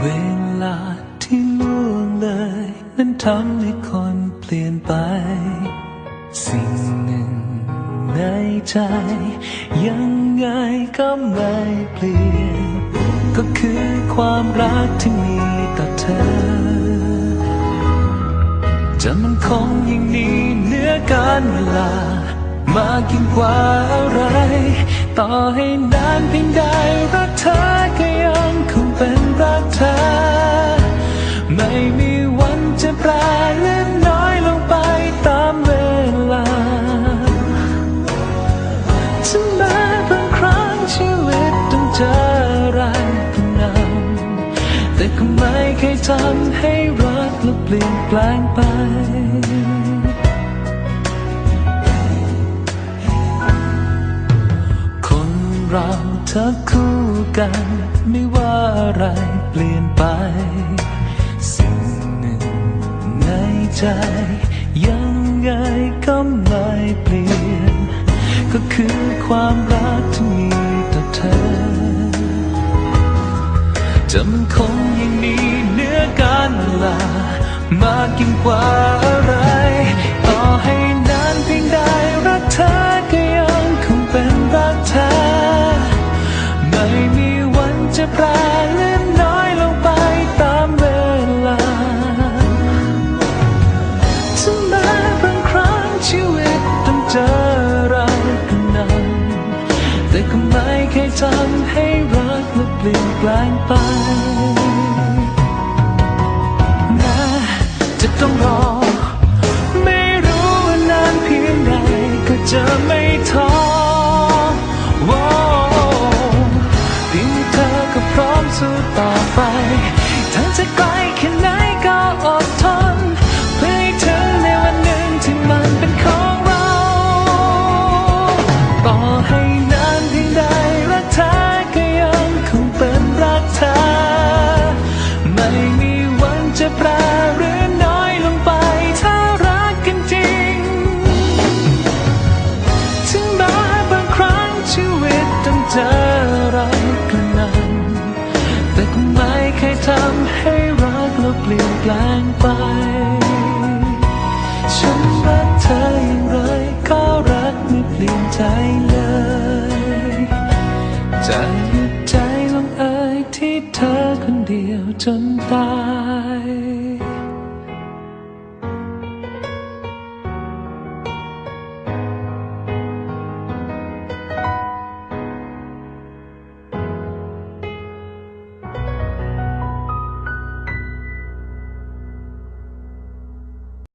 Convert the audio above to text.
เวลาที่ล่วงเลยนั้นทำให้คนเปลี่ยนไป สิ่งหนึ่งในใจ ยังไงก็ไม่เปลี่ยน ก็คือความรักที่มีต่อเธอ จะมันคงยิ่งนี้เหนือการเวลา มากยิ่งกว่าอะไร ต่อให้นานเพียงใดรักเธอ รักเธอ ไม่มีวันจะแปรเลื่อนน้อยลงไปตามเวลาถึงแม้บางครั้งชีวิตต้องเจออะไรก็นำแต่ก็ไม่เคยทำให้รักและเปลี่ยนแปลงไปคนเรา ถ้าคู่กัน ไม่ว่าอะไรเปลี่ยนไป สิ่งหนึ่งในใจ ยังไงก็ไม่เปลี่ยน ก็คือความรักที่มีต่อเธอจะมันคงยังมีเนื้อการเวลามากยิ่งกว่าอะไร ทำให้รักและเปลี่ยนแปลงไปแม้จะต้องรอ ไม่รู้ว่านานเพียงใดก็จะไม่ แต่คงไม่เคยทำให้รักเราเปลี่ยนแปลงไป ฉันรักเธออย่างไรก็รักไม่เปลี่ยนใจเลยจะหยุดใจลงเอ่ยที่เธอคนเดียวจนตาย